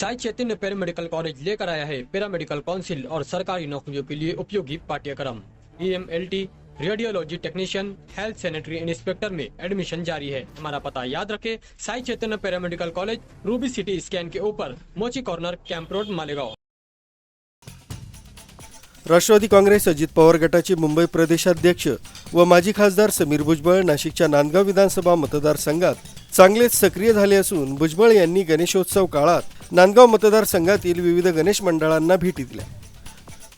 Sai Chaitanya paramedical college लेकर आया है। पैरामेडिकल काउंसिल और सरकारी नौकरियों के लिए उपयोगी पाठ्यक्रम। E M L T radiology technician health sanitary inspector में एडमिशन जारी है। हमारा पता याद रखें Sai Chaitanya paramedical college Ruby city scan के ऊपर Mochi corner camp road Malegaon. Rashtrawadi Congress Ajit Pawar गटाचे मुंबई प्रदेशाध्यक्ष व माजी खासदार समीर भुजबळ नाशिकच्या नांदगाव विधानसभा मतदारसंघात चांगलेच सक्रिय झाले असून भुजबळ यांनी गणेशोत्सव काळात नांदगाव मतदारसंघातील विविध गणेश मंडळांना भेटी दिल्या.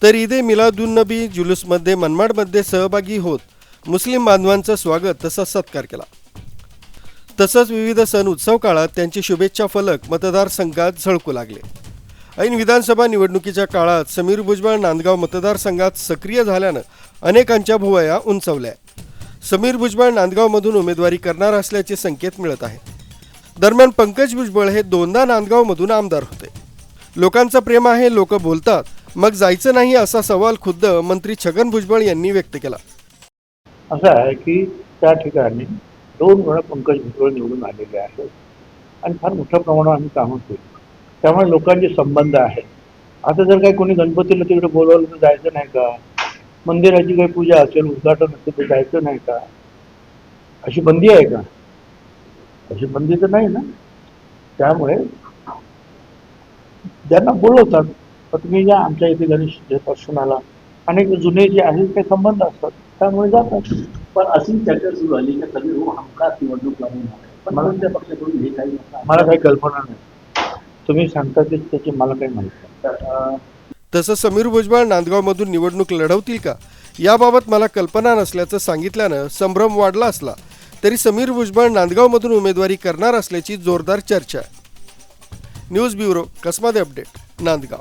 तर ईद ए मिलादुन्नबी जुलूसमध्ये मनमाडमध्ये सहभागी होत मुस्लिम बांधवांचं स्वागत तसा सत्कार केला. तसंच विविध सण उत्सव काळात त्यांचे शुभेच्छा फलक मतदारसंघात झळकू लागले. ऐन विधानसभा निवडणुकीच्या काळात समीर भुजबळ नांदगाव मतदारसंघात सक्रिय झाल्यानं अनेकांच्या भुवया उंचावल्या. समीर भुजबळ नांदगावमधून उमेदवारी करणार असल्याचे संकेत मिळत आहेत. दरम्यान पंकज भुजबळ हे दोनदा नांदगावमधून आमदार होते. लोकांचं प्रेम आहे लोक बोलतात. मग जायचं नाही असा सवाल खुद्द मंत्री छगन भुजबळ यांनी व्यक्त केला. असं आहे की त्या ठिकाणी दोन वेळा पंकज भुजबळ निवडून आलेले आहेत आणि फार मोठ्या प्रमाणावर आम्ही कामं केली. त्यामुळे लोकांचे संबंध आहेत. आता जर काही कोणी गणपतीला तिकडे बोलवलं तर जायचं नाही का? मंदिराची काही पूजा असेल उद्घाटन असेल तर जायचं नाही का? अशी बंदी आहे का? अशी बंदी तर नाही ना? त्यामुळे ज्यांना बोलवतात तर तुम्ही या आमच्या इथे गणेश दर्शनाला अनेक जुने जे आहेत ते संबंध असतात त्यामुळे जातात. पण अशी चर्चा सुरू झाली की सगळे हो हमखास निवडणूक आहे. पण कोणत्या पक्षाकडून हे काही. मला काही कल्पना नाही. तुम्ही सांगता ते त्याची मला काही माहिती नाही. तसं समीर भुजबळ नांदगावमधून निवडणूक लढवतील का? याबाबत मला कल्पना नसल्याचं सांगितल्यानं संभ्रम वाढला असला तरी समीर भुजबळ नांदगावमधून उमेदवारी करणार असल्याची जोरदार चर्चा. आहे news bureau Kasmade update Nandgaon.